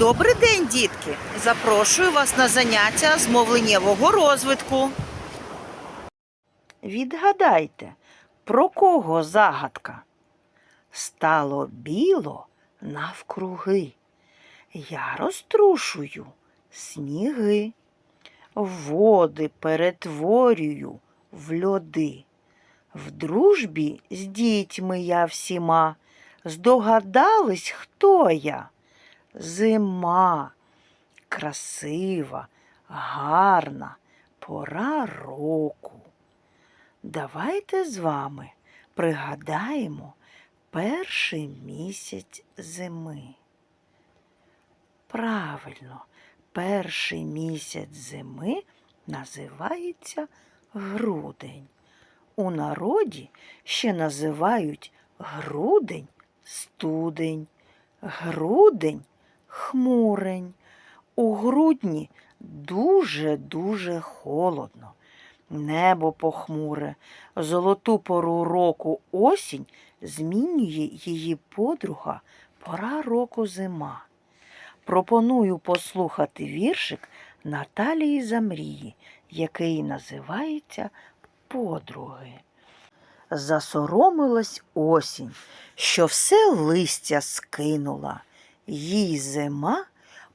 Добрий день, дітки! Запрошую вас на заняття з мовленнєвого розвитку. Відгадайте, про кого загадка? Стало біло навкруги. Я розтрушую сніги, води перетворюю в льоди. В дружбі з дітьми я всіма. Здогадались, хто я? Зима, красива, гарна пора року. Давайте з вами пригадаємо перший місяць зими. Правильно, перший місяць зими називається грудень. У народі ще називають грудень студень, грудень хмурень. У грудні дуже-дуже холодно. Небо похмуре, золоту пору року осінь змінює її подруга пора року зима. Пропоную послухати віршик Наталії Замрії, який називається Подруги. Засоромилась осінь, що все листя скинула. Їй зима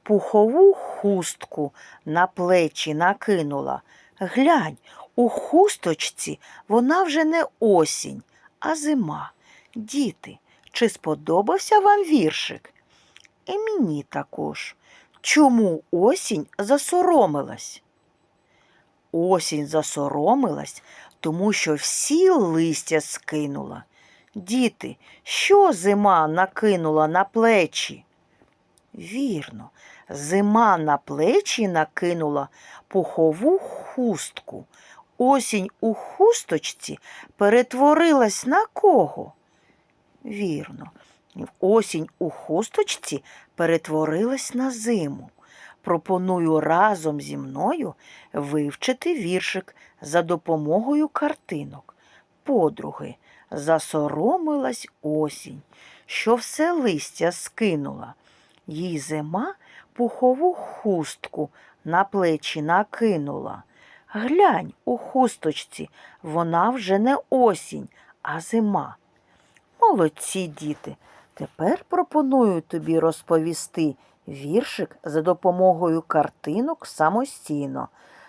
пухову хустку на плечі накинула. Глянь, у хусточці вона вже не осінь, а зима. Діти, чи сподобався вам віршик? І мені також. Чому осінь засоромилась? Осінь засоромилась, тому що всі листя скинула. Діти, що зима накинула на плечі? Вірно, зима на плечі накинула пухову хустку. Осінь у хусточці перетворилась на кого? Вірно, осінь у хусточці перетворилась на зиму. Пропоную разом зі мною вивчити віршик за допомогою картинок. Подруги, засоромилась осінь, що все листя скинула. Їй зима пухову хустку на плечі накинула. Глянь у хусточці, вона вже не осінь, а зима. Молодці діти. Тепер пропоную тобі розповісти віршик за допомогою картинок самостійно.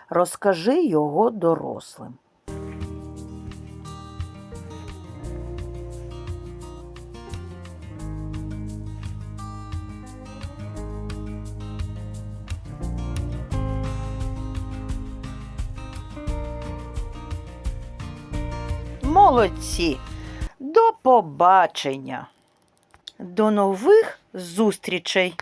Розкажи його дорослим. Молодці! До побачення! До нових зустрічей!